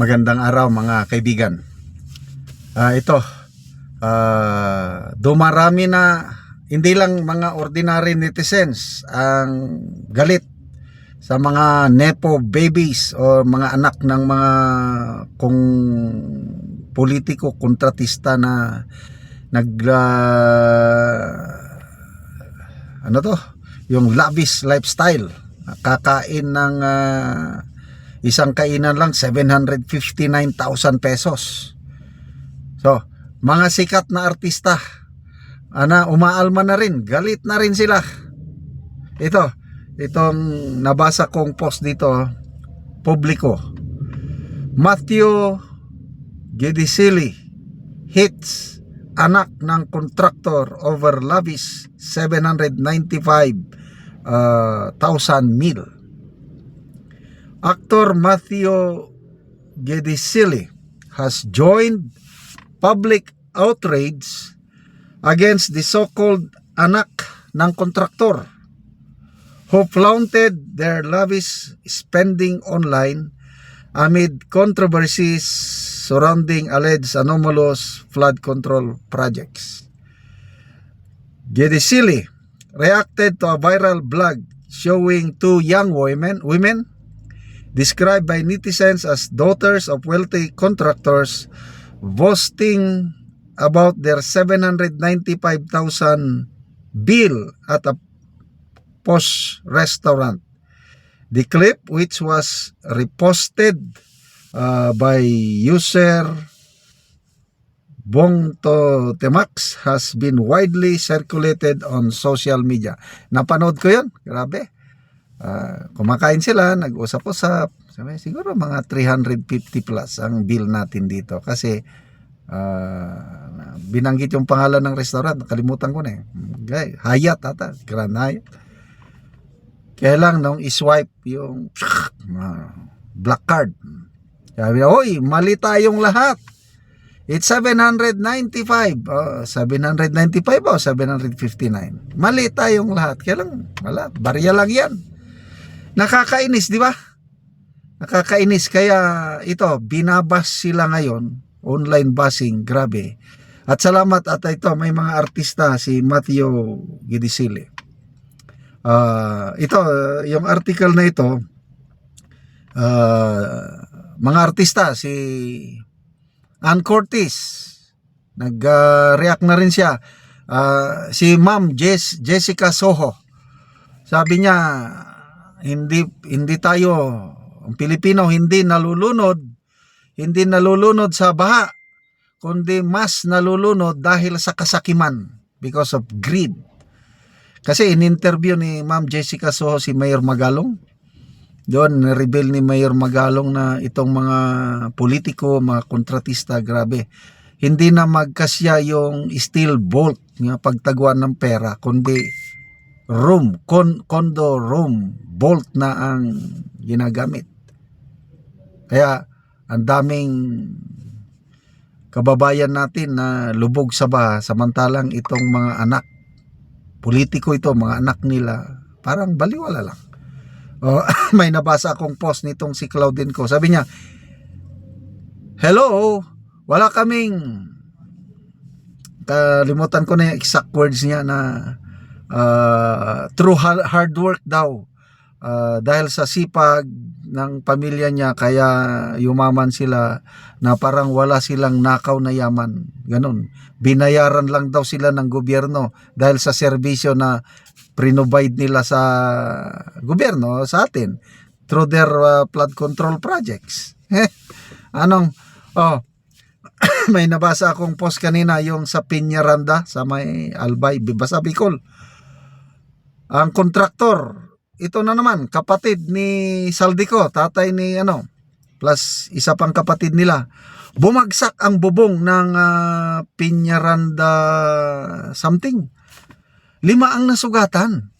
Magandang araw mga kaibigan. Ah, ito, ah, dumarami na hindi lang mga ordinary netizens ang galit sa mga nepo babies o mga anak ng mga kung politiko kontratista na nag ah, ano to yung lavish lifestyle kakain ng ah, isang kainan lang 759,000 pesos. So mga sikat na artista ana umaalma na rin galit na rin sila. Ito itong nabasa kong post dito publiko. Matthew Gedisili hits anak ng kontraktor over lavish 795 uh, mil Actor Matthew Gedisili has joined public outrage against the so-called anak ng kontraktor who flaunted their lavish spending online amid controversies surrounding alleged anomalous flood control projects. Gedisili reacted to a viral blog showing two young women women described by netizens as daughters of wealthy contractors boasting about their 795,000 bill at a posh restaurant. The clip, which was reposted uh, by user Bongto Temax, has been widely circulated on social media. Napanood ko yun. Grabe. Ah, kumakain sila, nag-usap-usap. Sabi, siguro mga 350 plus ang bill natin dito. Kasi ah, binanggit yung pangalan ng restaurant. Nakalimutan ko na eh. Hayat ata. Grand Hyatt. Kaya lang nung iswipe yung ah, black card. Sabi oy, mali tayong lahat. It's 795. Oh, 795 o 759. Mali tayong lahat. Kaya lang, wala. Barya lang yan. Nakakainis, di ba? Nakakainis. Kaya ito, binabas sila ngayon. Online basing, grabe. At salamat at ito, may mga artista, si Matthew Gidisili. Ah, ito, yung article na ito, ah, mga artista, si Ann Curtis, nag-react na rin siya. Ah, si Ma'am Jess, Jessica Soho, sabi niya, hindi hindi tayo ang Pilipino hindi nalulunod. Hindi nalulunod sa baha kundi mas nalulunod dahil sa kasakiman because of greed. Kasi in-interview ni Ma'am Jessica Soho si Mayor Magalong. Doon na-reveal ni Mayor Magalong na itong mga politiko, mga kontratista, grabe. Hindi na magkasya yung steel bolt nga pagtaguan ng pera, kundi room, con, condo room, bolt na ang ginagamit. Kaya ang daming kababayan natin na lubog sa baha samantalang itong mga anak politiko ito, mga anak nila parang baliwala lang. Oh, may nabasa akong post nitong si Claudine ko. Sabi niya, Hello, wala kaming kalimutan ko na yung exact words niya na uh, through hard, work daw. Uh, dahil sa sipag ng pamilya niya kaya yumaman sila na parang wala silang nakaw na yaman. Ganun. Binayaran lang daw sila ng gobyerno dahil sa serbisyo na provide nila sa gobyerno sa atin through their uh, flood control projects. Anong oh may nabasa akong post kanina yung sa Piñaranda sa may Albay, Bibasa Bicol. Ang kontraktor, ito na naman, kapatid ni Saldico, tatay ni ano, plus isa pang kapatid nila. Bumagsak ang bubong ng uh, Piñaranda something. Lima ang nasugatan.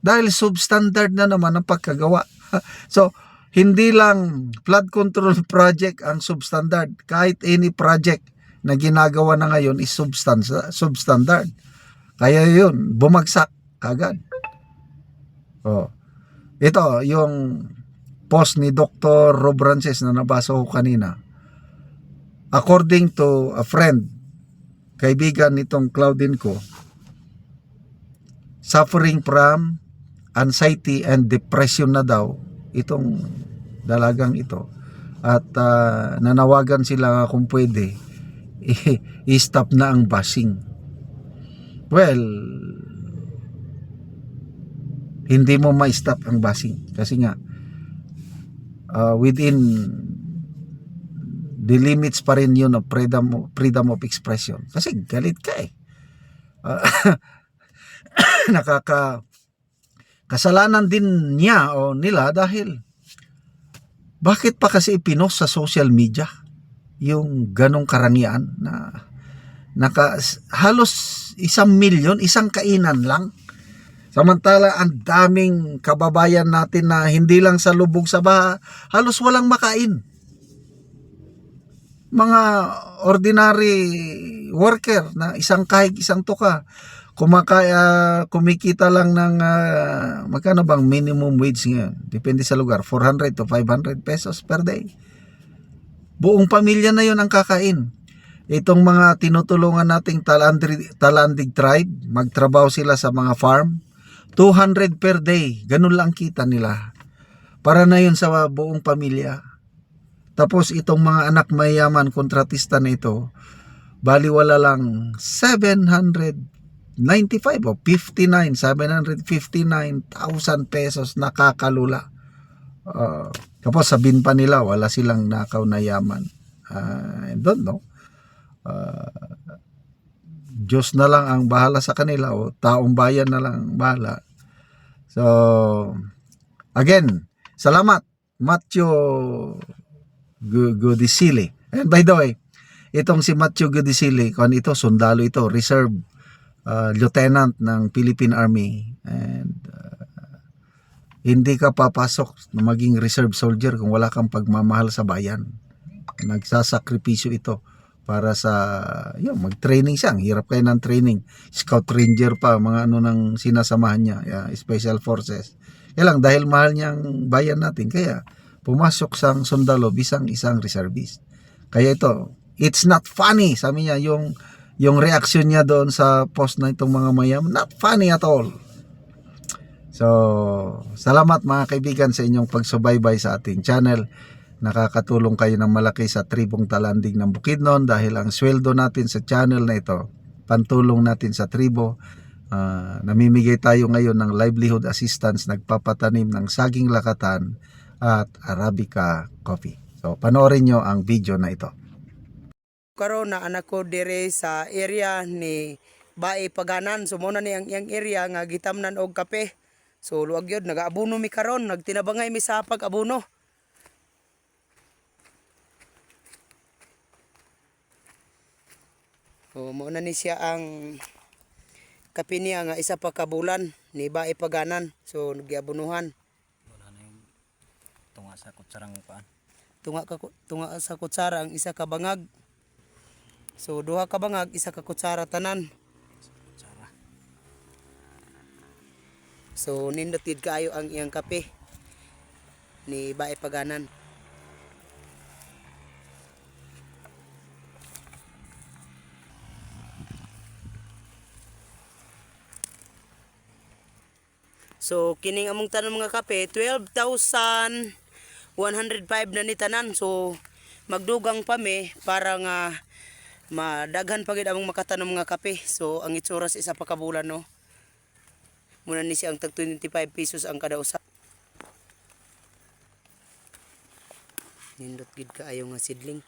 Dahil substandard na naman ang pagkagawa. so, hindi lang flood control project ang substandard. Kahit any project na ginagawa na ngayon is substandard. Kaya yun, bumagsak kagad. Oh. Ito, yung post ni Dr. Rob Rances na nabasa ko kanina. According to a friend, kaibigan nitong Claudine ko, suffering from anxiety and depression na daw itong dalagang ito. At ah, nanawagan sila kung pwede i-stop na ang bashing. Well, hindi mo ma-stop ang bashing kasi nga uh, within the limits pa rin yun of freedom, freedom of expression. Kasi galit ka eh. Ah, nakaka kasalanan din niya o nila dahil bakit pa kasi ipinost sa social media yung ganong karangian na naka halos isang milyon, isang kainan lang. Samantala ang daming kababayan natin na hindi lang sa lubog sa baha, halos walang makain. Mga ordinary worker na isang kahig, isang tuka, kumakaya, kumikita lang ng ah, magkano bang minimum wage ngayon? Depende sa lugar, 400 to 500 pesos per day. Buong pamilya na yon ang kakain. Itong mga tinutulungan nating Talandri, Talandig tribe, magtrabaho sila sa mga farm, 200 per day, ganun lang kita nila. Para na yun sa buong pamilya. Tapos itong mga anak mayaman, kontratista na ito, baliwala lang 795 o 59, 759,000 pesos nakakalula. Uh, tapos sabihin pa nila, wala silang nakaw na yaman. Uh, I don't know. Uh, Diyos na lang ang bahala sa kanila o taong bayan na lang ang bahala. So, again, salamat Matthew Gu- Gudisili. And by the way, itong si Matthew Gudisili, kung ito, sundalo ito, reserve uh, lieutenant ng Philippine Army. And uh, hindi ka papasok na maging reserve soldier kung wala kang pagmamahal sa bayan. Nagsasakripisyo ito para sa yun, mag-training siya. Ang hirap kayo ng training. Scout ranger pa, mga ano nang sinasamahan niya, yeah, special forces. Kaya lang, dahil mahal niya ang bayan natin, kaya pumasok sang sundalo bisang isang reservist. Kaya ito, it's not funny. Sabi niya, yung, yung reaction niya doon sa post na itong mga mayam, not funny at all. So, salamat mga kaibigan sa inyong pagsubaybay sa ating channel nakakatulong kayo ng malaki sa tribong talandig ng Bukidnon dahil ang sweldo natin sa channel na ito, pantulong natin sa tribo, ah, namimigay tayo ngayon ng livelihood assistance, nagpapatanim ng saging lakatan at Arabica coffee. So, panoorin nyo ang video na ito. karon na anak ko dire sa area ni Bae Paganan so mo na ni ang iyang area nga gitamnan og kape so luwag yun nagaabuno mi karon nagtinabangay mi sa pag-abuno So mo na ni siya ang kape niya nga isa pa kabulan ni Bae Paganan so nagyabunuhan wala na yung tunga sa kutsarang paan. tunga ka tunga sa kutsara ang isa ka bangag so duha ka bangag isa ka kutsara tanan Kutsara. So nindotid kaayo ang iyang kape ni Bae Paganan. So kining among tanan mga kape 12,105 na ni tanan. So magdugang pa mi para nga madaghan pa gid among makatanom mga kape. So ang itsura sa isa pa ka bulan no. Muna ni siyang tag 25 pesos ang kada usa. Nindot gid kaayo nga sidling.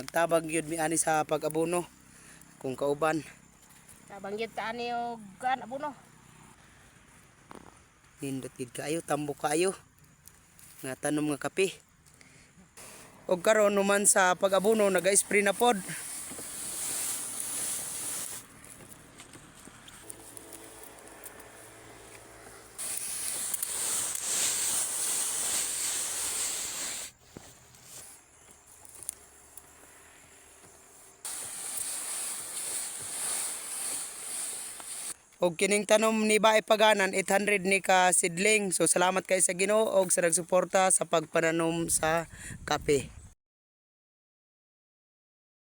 So nagtabag yun mi ani sa pag-abono kung kauban. Nabanggit ka ani og kan abuno. Nindot gid kaayo tambok kaayo. Nga tanom nga kape. Og karon numan sa pag-abono naga-spray na pod. Og kining tanom ni Bae Paganan 800 ni ka sidling. So salamat kay sa Ginoo og sa nagsuporta sa pagpananom sa kape.